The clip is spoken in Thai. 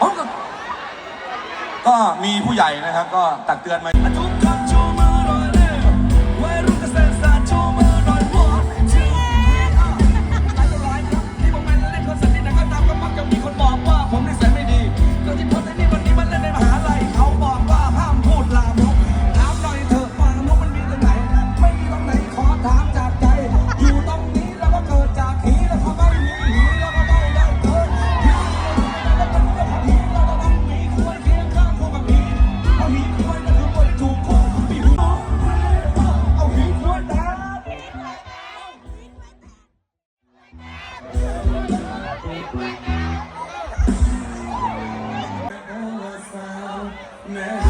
ก็ก็มีผู้ใหญ่นะครับ ก็ตักเตือนมา man.